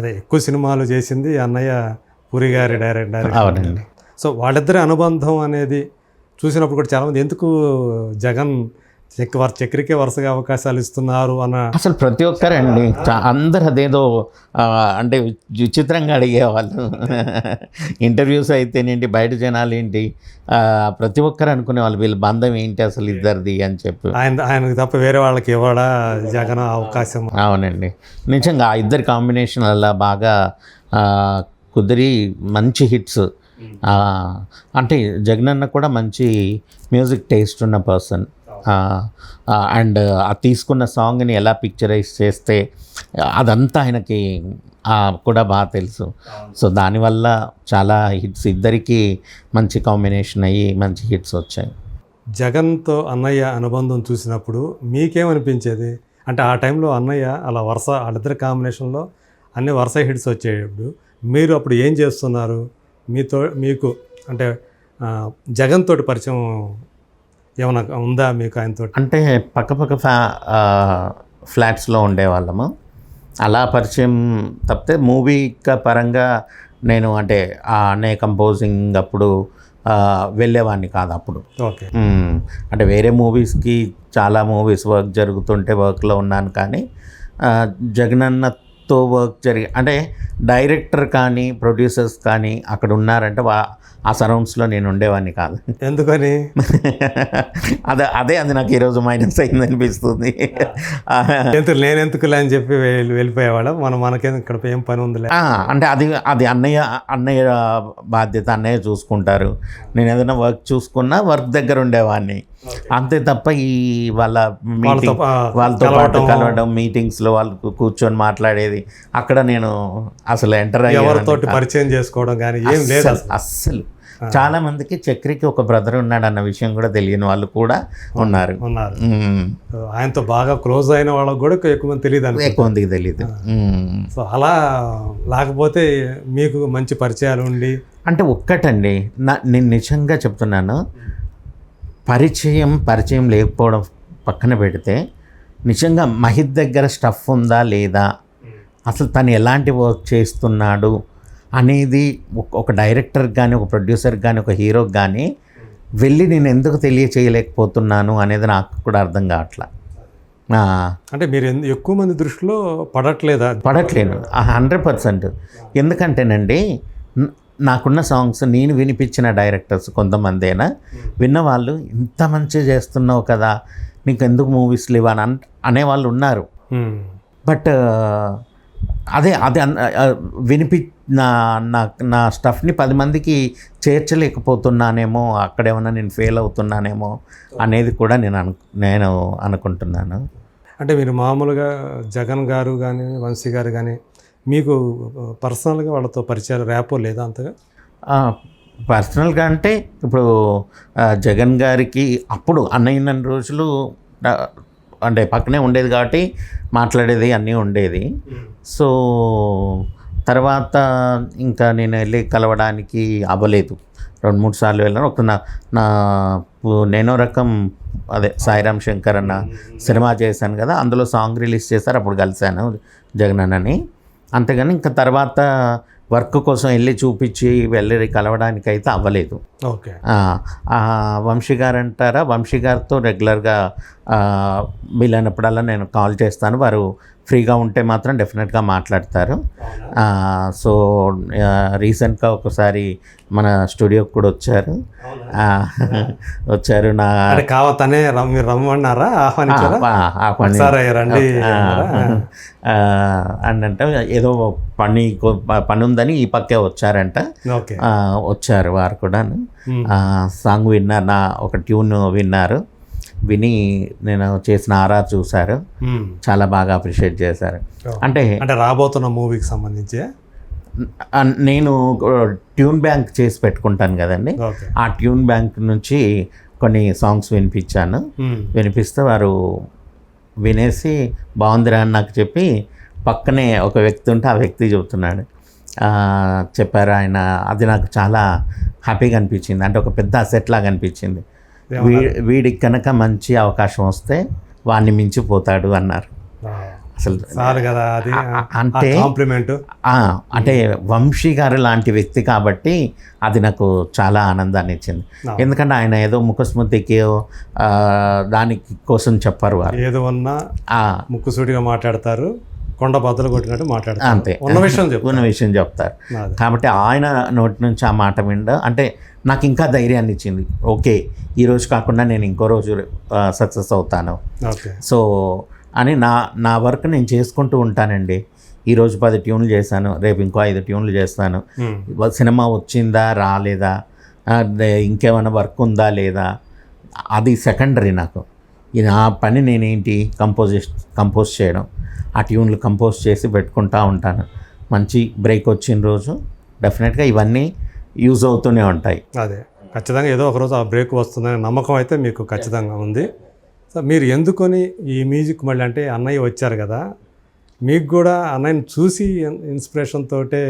అదే ఎక్కువ సినిమాలు చేసింది అన్నయ్య పూరి గారి డైరెక్ట్ డైరెక్ట్ అవునండి. సో వాళ్ళిద్దరి అనుబంధం అనేది చూసినప్పుడు కూడా చాలామంది ఎందుకు జగన్ చెక్ వర్ చక్రికే వరుసగా అవకాశాలు ఇస్తున్నారు అన్న అసలు ప్రతి ఒక్కరండి అందరు అదేదో అంటే విచిత్రంగా అడిగేవాళ్ళు. ఇంటర్వ్యూస్ అయితేనేంటి బయట జనాలు ఏంటి ప్రతి ఒక్కరు అనుకునే వాళ్ళు వీళ్ళ బంధం ఏంటి అసలు ఇద్దరిది అని చెప్పి. ఆయన ఆయనకు తప్ప వేరే వాళ్ళకి ఇవ్వడా జగన్ అవకాశం? అవునండి. నిజంగా ఆ ఇద్దరి కాంబినేషన్ అలా బాగా కుదిరి మంచి హిట్స్. అంటే జగనన్న కూడా మంచి మ్యూజిక్ టేస్ట్ ఉన్న పర్సన్. అండ్ ఆ తీసుకున్న సాంగ్ని ఎలా పిక్చరైజ్ చేస్తే అదంతా ఆయనకి కూడా బాగా తెలుసు. సో దానివల్ల చాలా హిట్స్ ఇద్దరికి మంచి కాంబినేషన్ అయ్యి మంచి హిట్స్ వచ్చాయి. జగన్తో అన్నయ్య అనుబంధం చూసినప్పుడు మీకేమనిపించేది? అంటే ఆ టైంలో అన్నయ్య అలా వరుస వాళ్ళిద్దరి కాంబినేషన్లో అన్ని వరుస హిట్స్ వచ్చేటప్పుడు మీరు అప్పుడు ఏం చేస్తున్నారు? మీతో మీకు అంటే జగన్ తోటి పరిచయం ఏమైనా ఉందా మీకు ఆయనతో అంటే పక్కపక్క ఫ్యా ఫ్లాట్స్లో ఉండేవాళ్ళము. అలా పరిచయం తప్పితే మూవీ పరంగా నేను అంటే అన్నయ్య కంపోజింగ్ అప్పుడు వెళ్ళేవాడిని కాదు అప్పుడు. ఓకే. అంటే వేరే మూవీస్కి చాలా మూవీస్ వర్క్ జరుగుతుంటే వర్క్లో ఉన్నాను కానీ ఆ, జగనన్నతో వర్క్ జరిగి అంటే డైరెక్టర్ కానీ ప్రొడ్యూసర్స్ కానీ అక్కడ ఉన్నారంటే వా ఆ సరౌండ్స్లో నేను ఉండేవాడిని కాదు. ఎందుకని? అదే అదే అది నాకు ఈరోజు మైనస్ అయింది అనిపిస్తుంది ఎందుకు నేనెందుకులే అని చెప్పి వెళ్ళి వెళ్ళిపోయేవాళ్ళం. మనం మనకేం ఇక్కడ ఏం పని ఉందిలే. అంటే అది అది అన్నయ్య అన్నయ్య బాధ్యత అన్నయ్య చూసుకుంటారు. నేను ఏదైనా వర్క్ చూసుకున్నా వర్క్ దగ్గర ఉండేవాడిని. అంతే తప్ప ఈ వాళ్ళ వాళ్ళతో మీటింగ్ వాళ్ళతో పాటు కలవడం మీటింగ్స్లో వాళ్ళు కూర్చొని మాట్లాడేది. అక్కడ నేను అసలు ఎంటర్ ఎవరితోటి పరిచయం చేసుకోవడం కానీ ఏం లేదు. అసలు. అస్సలు చాలా మందికి చక్రికి ఒక బ్రదర్ ఉన్నాడు అన్న విషయం కూడా తెలియని వాళ్ళు కూడా ఉన్నారు. ఆయనతో బాగా క్లోజ్ అయిన వాళ్ళకి కూడా ఎక్కువ మంది తెలియదు ఎక్కువ మందికి తెలియదు. సో అలా లేకపోతే మీకు మంచి పరిచయాలు ఉండి అంటే ఒక్కటండి నా నేను నిజంగా చెప్తున్నాను. పరిచయం పరిచయం లేకపోవడం పక్కన పెడితే నిజంగా మహిత్ దగ్గర స్టఫ్ ఉందా లేదా? అసలు తను ఎలాంటి వర్క్ చేస్తున్నాడు అనేది ఒక- డైరెక్టర్ కానీ ఒక ప్రొడ్యూసర్ కానీ ఒక హీరోకి కానీ వెళ్ళి నేను ఎందుకు తెలియచేయలేకపోతున్నాను అనేది నాకు కూడా అర్థం కావట్లా. అంటే మీరు ఎందు- ఎక్కువ మంది దృష్టిలో పడట్లేదా? పడట్లేను హండ్రెడ్ పర్సెంట్. ఎందుకంటేనండి నాకున్న సాంగ్స్ నేను వినిపించిన డైరెక్టర్స్ కొంతమందేనా విన్నవాళ్ళు ఇంత మంచిగా చేస్తున్నావు కదా నీకు ఎందుకు మూవీస్ లేవు అని అన్- అనేవాళ్ళు ఉన్నారు. బట్ అదే అదే వినిపి నా నా నా స్టఫ్ని పది మందికి చేర్చలేకపోతున్నానేమో అక్కడేమన్నా నేను ఫెయిల్ అవుతున్నానేమో అనేది కూడా నేను అను నేను అనుకుంటున్నాను అంటే మీరు మామూలుగా జగన్ గారు కానీ వంశీ గారు కానీ మీకు పర్సనల్గా వాళ్ళతో పరిచయాలు ర్యాపో లేదా అంతగా? పర్సనల్గా అంటే ఇప్పుడు జగన్ గారికి అప్పుడు అన్నయ్య రోజులు అంటే పక్కనే ఉండేది కాబట్టి మాట్లాడేది అన్నీ ఉండేది. సో తర్వాత ఇంకా నేను వెళ్ళి కలవడానికి అవ్వలేదు. రెండు మూడు సార్లు వెళ్ళాను. ఒక నా నా నేనో రకం అదే సాయిరామ్ శంకర్ అన్న సినిమా చేశాను కదా అందులో సాంగ్ రిలీజ్ చేశారు అప్పుడు కలిశాను జగన్ అన్నని. అంతేగాని ఇంకా తర్వాత వర్క్ కోసం వెళ్ళి చూపించి వెళ్ళి కలవడానికి అయితే అవ్వలేదు. వంశీ గారు అంటారా వంశీ గారితో రెగ్యులర్గా వీలైనప్పుడల్లా నేను కాల్ చేస్తాను. వారు ఫ్రీగా ఉంటే మాత్రం డెఫినెట్గా మాట్లాడతారు. సో రీసెంట్గా ఒకసారి మన స్టూడియోకి కూడా వచ్చారు. వచ్చారు నా అంటే కావ తనే రమ్- మీరు రమ్మన్నారా? ఆహ్వానించారా? ఆ, ఆ పని ఒకసారి రండి ఆ, అన్నారా? ఆ, అని అంటే ఏదో పని పని ఉందని ఈ పక్కే వచ్చారంట. వచ్చారు వారు కూడా మ్మ్. సాంగ్ విన్నారు. నా ఒక ట్యూన్ విన్నారు. విని నేను చేసిన ఆరా చూశారు. మ్మ్. చాలా బాగా అప్రిషియేట్ చేశారు. అంటే అంటే రాబోతున్న మూవీకి సంబంధించి? నేను ట్యూన్ బ్యాంక్ చేసి పెట్టుకుంటాను కదండి. ఆ ట్యూన్ బ్యాంక్ నుంచి కొన్ని సాంగ్స్ వినిపించాను. మ్మ్. వినిపిస్తే వారు వినేసి బాగుందిరా అని నాకు చెప్పి పక్కనే ఒక వ్యక్తి ఉంటే ఆ వ్యక్తి చెబుతున్నాడు. చెప్పారు ఆయన. అది నాకు చాలా హ్యాపీగా అనిపించింది. అంటే ఒక పెద్ద అసెట్ లాగా అనిపించింది. వీ వీడికి కనుక మంచి అవకాశం వస్తే వాడిని మించిపోతాడు అన్నారు. అసలు కదా అది. అంటే కాంప్లిమెంట్ అంటే వంశీ గారు లాంటి వ్యక్తి కాబట్టి అది నాకు చాలా ఆనందాన్ని ఇచ్చింది. ఎందుకంటే ఆయన ఏదో ముఖస్మృతికి దానికి కోసం చెప్పారు వారు. ఏదో ఉన్నా ఆ, ముక్కుసూటిగా మాట్లాడతారు. కొండ బద్దలు కొట్టినట్టు మాట్లాడతారు. అంతే. ఉన్న విషయం ఉన్న విషయం చెప్తారు. కాబట్టి ఆయన నోటి నుంచి ఆ మాట విండ అంటే నాకు ఇంకా ధైర్యాన్ని ఇచ్చింది. ఓకే ఈ రోజు కాకుండా నేను ఇంకో రోజు సక్సెస్ అవుతాను. సో అని నా నా వర్క్ నేను చేసుకుంటూ ఉంటానండి. ఈరోజు పది ట్యూన్లు చేశాను రేపు ఇంకో ఐదు ట్యూన్లు చేస్తాను. సినిమా వచ్చిందా రాలేదా? ఇంకేమైనా వర్క్ ఉందా లేదా? అది సెకండరీ నాకు. ఈ నా పని నేనేంటి కంపోజ్ కంపోజ్ చేయడం. ఆ ట్యూన్లు కంపోజ్ చేసి పెట్టుకుంటా ఉంటాను. మంచి బ్రేక్ వచ్చిన రోజు డెఫినెట్గా ఇవన్నీ యూజ్ అవుతూనే ఉంటాయి. అదే. ఖచ్చితంగా ఏదో ఒక రోజు ఆ బ్రేక్ వస్తుందనే నమ్మకం అయితే మీకు ఖచ్చితంగా ఉంది. సో మీరు ఎందుకొని ఈ మ్యూజిక్ మళ్ళీ అంటే అన్నయ్య వచ్చారు కదా మీకు కూడా అన్నయ్యని చూసి ఇన్స్పిరేషన్ తోటే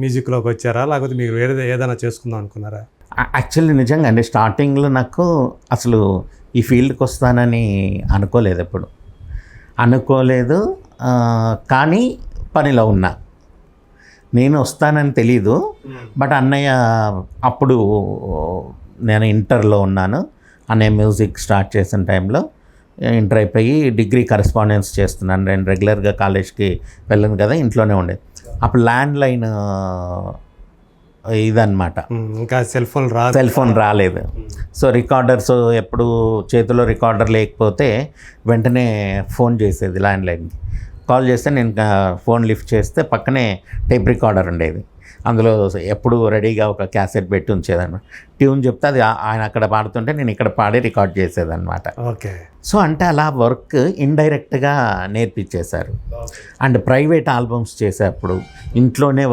మ్యూజిక్లోకి వచ్చారా? లేకపోతే మీరు వేరే ఏదైనా చేసుకుందాం అనుకున్నారా? యాక్చువల్లీ నిజంగా అండి స్టార్టింగ్లో నాకు అసలు ఈ ఫీల్డ్కి వస్తానని అనుకోలేదు ఎప్పుడు. అనుకోలేదు కానీ పనిలో ఉన్నా. నేను వస్తానని తెలీదు బట్ అన్నయ్య అప్పుడు నేను ఇంటర్లో ఉన్నాను. అన్నయ్య మ్యూజిక్ స్టార్ట్ చేసిన టైంలో ఇంటర్ అయిపోయి డిగ్రీ కరెస్పాండెన్స్ చేస్తున్నాను. నేను రెగ్యులర్గా కాలేజ్కి వెళ్ళను కదా ఇంట్లోనే ఉండేది అప్పుడు ల్యాండ్ లైన్ ఇదన్నమాట. మ్, ఇంకా సెల్ ఫోన్ రాదు. సెల్ ఫోన్ రాలేదు. సో రికార్డర్స్ ఎప్పుడు చేతిలో రికార్డర్ లేకపోతే వెంటనే ఫోన్ చేసేది ల్యాండ్ లైన్కి కాల్ చేస్తే నేను ఫోన్ లిఫ్ట్ చేస్తే పక్కనే టేప్ రికార్డర్ ఉండేది. అందులో ఎప్పుడు రెడీగా ఒక క్యాసెట్ పెట్టి ఉంచేదన్నమాట. ట్యూన్ చెప్తే అది ఆయన అక్కడ పాడుతుంటే నేను ఇక్కడ పాడి రికార్డ్ చేసేదన్నమాట. ఓకే. సో అంటే అలా వర్క్ ఇండైరెక్ట్గా నేర్పించేశారు. అండ్ ప్రైవేట్ ఆల్బమ్స్ చేసేటప్పుడు ఇంట్లోనే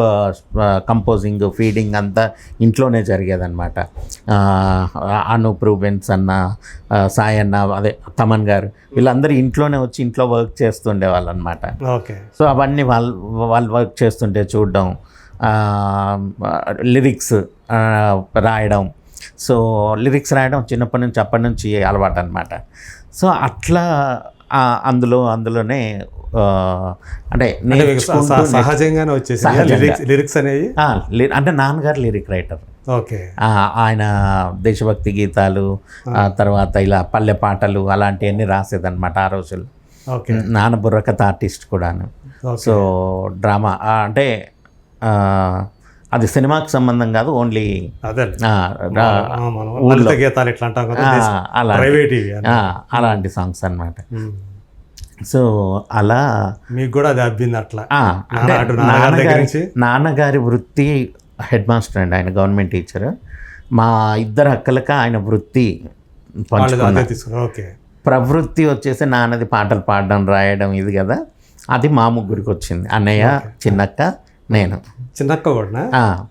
కంపోజింగ్ ఫీడింగ్ అంతా ఇంట్లోనే జరిగేదన్నమాట. ఆ, అనూప్ రూబెన్స్ అన్న సాయి అన్న అదే తమన్ గారు వీళ్ళందరూ ఇంట్లోనే వచ్చి ఇంట్లో వర్క్ చేస్తుండేవాళ్ళు అనమాట ఓకే. సో అవన్నీ వాళ్ళు వాళ్ళు వర్క్ చేస్తుంటే చూడడం లిరిక్స్ రాయడం. సో లిరిక్స్ రాయడం చిన్నప్పటి నుంచి అప్పటి నుంచి అలవాటు అనమాట సో అట్లా అందులో అందులోనే అంటే సహజంగానే వచ్చేసి. లిరిక్స్ అనేవి? అంటే నాన్నగారు లిరిక్ రైటర్ ఓకే. ఆయన దేశభక్తి గీతాలు తర్వాత ఇలా పల్లె పాటలు అలాంటివన్నీ రాసేదన్నమాట ఆ రోజుల్లో. నాన్న బుర్రకథ ఆర్టిస్ట్ కూడాను. సో డ్రామా అంటే అది సినిమాకి సంబంధం కాదు ఓన్లీ అలాంటి సాంగ్స్ అన్నమాట. మ్. సో అలా మీకు కూడా అది అబ్బింది అట్లా. నాన్నగారి నాన్నగారి వృత్తి హెడ్ మాస్టర్ అండి ఆయన గవర్నమెంట్ టీచర్. మా ఇద్దరు అక్కలకి ఆయన వృత్తి ప్రవృత్తి వచ్చేసి నాన్నది పాటలు పాడడం రాయడం ఇది కదా. అది మా ముగ్గురికి వచ్చింది. అన్నయ్య చిన్నక్క నేను. చిన్నక్క కూడా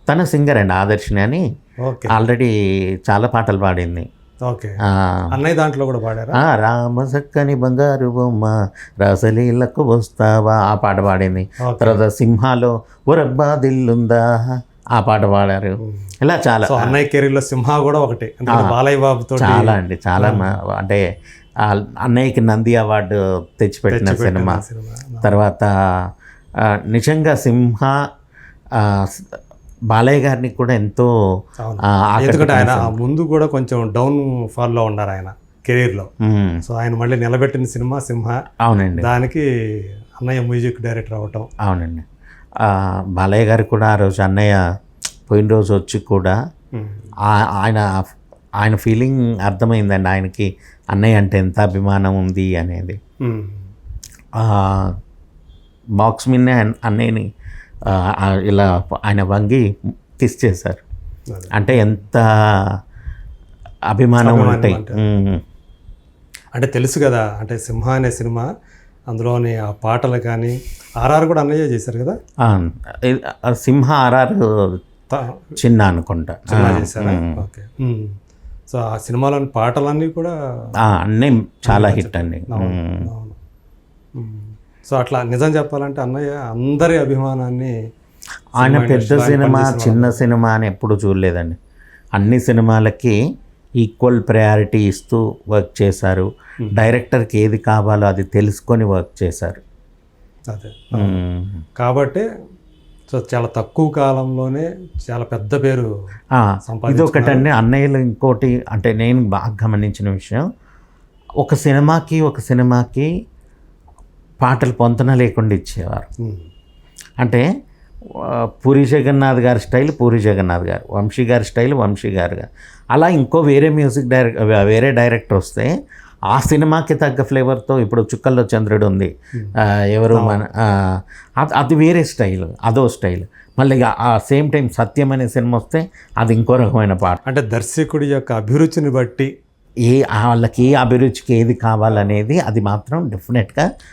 తన సింగర్ అండి ఆదర్శిని అని. ఆల్రెడీ చాలా పాటలు పాడింది. అన్నయ్య దాంట్లో కూడా పాడారా? రామ సక్కని బంగారు బొమ్మ రాసలీలకు వస్తావా? ఆ పాట పాడింది. తర్వాత సింహాలో ఒరబ్బా దిల్లుందా? ఆ పాట పాడారు. ఇలా చాలా. అన్నయ్య కెరీర్లో సింహ కూడా ఒకటి. బాలయ్య బాబుతో చాలా అండి చాలా అంటే అన్నయ్యకి నంది అవార్డు తెచ్చిపెట్టిన సినిమా. తర్వాత నిజంగా సింహ బాలయ్య గారిని కూడా ఎంతో ఎందుకంటే ఆయన ముందు కూడా కొంచెం డౌన్ ఫాల్లో ఉన్నారు ఆయన కెరీర్లో ఉమ్, సో ఆయన మళ్ళీ నిలబెట్టిన సినిమా సింహ. అవునండి. దానికి అన్నయ్య మ్యూజిక్ డైరెక్టర్ అవటం. అవునండి. బాలయ్య గారు కూడా ఆ రోజు అన్నయ్య పోయిన రోజు వచ్చి కూడా ఆయన ఆయన ఫీలింగ్ అర్థమైందండి. ఆయనకి అన్నయ్య అంటే ఎంత అభిమానం ఉంది అనేది. బాక్స్ మీదనే అన్- అన్నయ్యని ఇలా ఆయన వంగి కిస్ చేశారు. అంటే ఎంత అభిమానం ఉంటాయి అంటే. తెలుసు కదా అంటే సింహ అనే సినిమా అందులోని ఆ పాటలు కానీ ఆర్ఆర్ కూడా అన్నయ్య చేశారు కదా? సింహ ఆర్ఆర్ చిన్న అనుకుంటా. ఓకే. సో ఆ సినిమాలోని పాటలన్నీ కూడా అన్నీ చాలా హిట్ అండి. సో అట్లా నిజం చెప్పాలంటే అన్నయ్య అందరి అభిమానాన్ని ఆయన పెద్ద సినిమా చిన్న సినిమా అని ఎప్పుడు చూడలేదండి. అన్ని సినిమాలకి ఈక్వల్ ప్రయారిటీ ఇస్తూ వర్క్ చేశారు. డైరెక్టర్కి ఏది కావాలో అది తెలుసుకొని వర్క్ చేశారు. అదే. మ్మ్. కాబట్టి సో చాలా తక్కువ కాలంలోనే చాలా పెద్ద పేరు సంపాదించుకున్నారు. ఇదొకటండి. అన్నయ్యలు ఇంకోటి అంటే నేను బాగా గమనించిన విషయం. ఒక సినిమాకి ఒక సినిమాకి పాటలు పొంతన లేకుండా ఇచ్చేవారు. అంటే పూరి జగన్నాథ్ గారి స్టైల్ పూరి జగన్నాథ్ గారు వంశీ గారి స్టైల్ వంశీ గారు గారు. అలా ఇంకో వేరే మ్యూజిక్ డైరెక్ట్ వేరే డైరెక్టర్ వస్తే ఆ సినిమాకి తగ్గ ఫ్లేవర్తో ఇప్పుడు చుక్కల్లో చంద్రుడు ఉంది. ఎవరు మన అది వేరే స్టైల్ అదో స్టైల్. మళ్ళీ ఇక ఆ సేమ్ టైం సత్యం అనే సినిమా వస్తే అది ఇంకో రకమైన పాట. అంటే దర్శకుడి యొక్క అభిరుచిని బట్టి ఏ వాళ్ళకి ఏ అభిరుచికి ఏది కావాలనేది అది మాత్రం డెఫినెట్గా